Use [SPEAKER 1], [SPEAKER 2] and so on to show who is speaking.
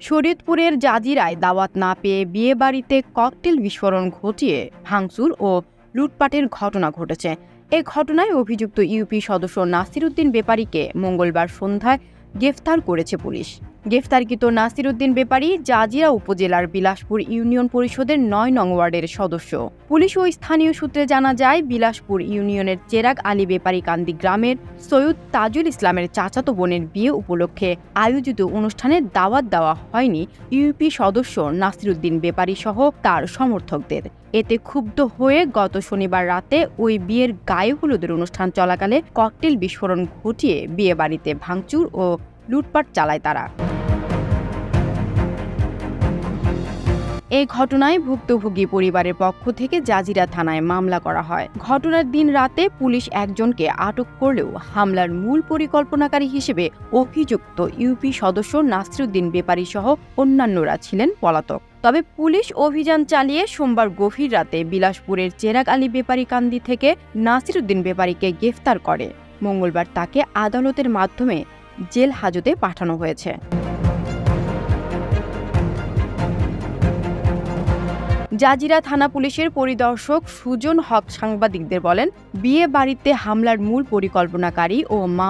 [SPEAKER 1] শরীয়তপুরের জাজিরায় দাওয়াত না পেয়ে বিয়ে বাড়িতে ককটেল বিস্ফোরণ ঘটিয়ে ভাঙচুর ও লুটপাটের ঘটনা ঘটেছে। এ ঘটনায় অভিযুক্ত ইউপি সদস্য নাসিরুদ্দিন বেপারীকে মঙ্গলবার সন্ধ্যায় গ্রেফতার করেছে পুলিশ। গ্রেফতারকৃত নাসিরুদ্দিন বেপারী, জাজিরা উপজেলার বিলাসপুর ইউনিয়ন পরিষদের নয় নং ওয়ার্ডের সদস্য। পুলিশ ও স্থানীয় সূত্রে জানা যায়, বিলাসপুর ইউনিয়নের চেরাগ আলী বেপারী কান্দি গ্রামের সৈয়দ তাজুল ইসলামের চাচাতো বোনের বিয়ে উপলক্ষে আয়োজিত অনুষ্ঠানে দাওয়াত দেওয়া হয়নি ইউপি সদস্য নাসিরুদ্দিন বেপারী সহ তার সমর্থকদের। এতে ক্ষুব্ধ হয়ে গত শনিবার রাতে ওই বিয়ের গায়ে হলুদের অনুষ্ঠান চলাকালে ককটেল বিস্ফোরণ ঘটিয়ে বিয়ে বাড়িতে ভাঙচুর ও লুটপাট চালায় তারা। এই ঘটনায় ভুক্তভোগী পরিবারের পক্ষ থেকে জাজিরা থানায় মামলা করা হয়। ঘটনার দিন রাতে পুলিশ একজনকে আটক করলেও হামলার মূল পরিকল্পনাকারী হিসেবে অভিযুক্ত ইউপি সদস্য নাসিরুদ্দিন বেপারী সহ অন্যান্যরা ছিলেন পলাতক। তবে পুলিশ অভিযান চালিয়ে সোমবার গভীর রাতে বিলাসপুরের চেরাগ আলী বেপারী কান্দি থেকে নাসিরুদ্দিন বেপারীকে গ্রেফতার করে। মঙ্গলবার তাকে আদালতের মাধ্যমে জেল হাজতে পাঠানো হয়েছে। জাজিরা থানা পুলিশের পরিদর্শক সুজন হক সাংবাদিকদের বলেন, বিয়ে বাড়িতে হামলার মূল পরিকল্পনাকারী ও মামলা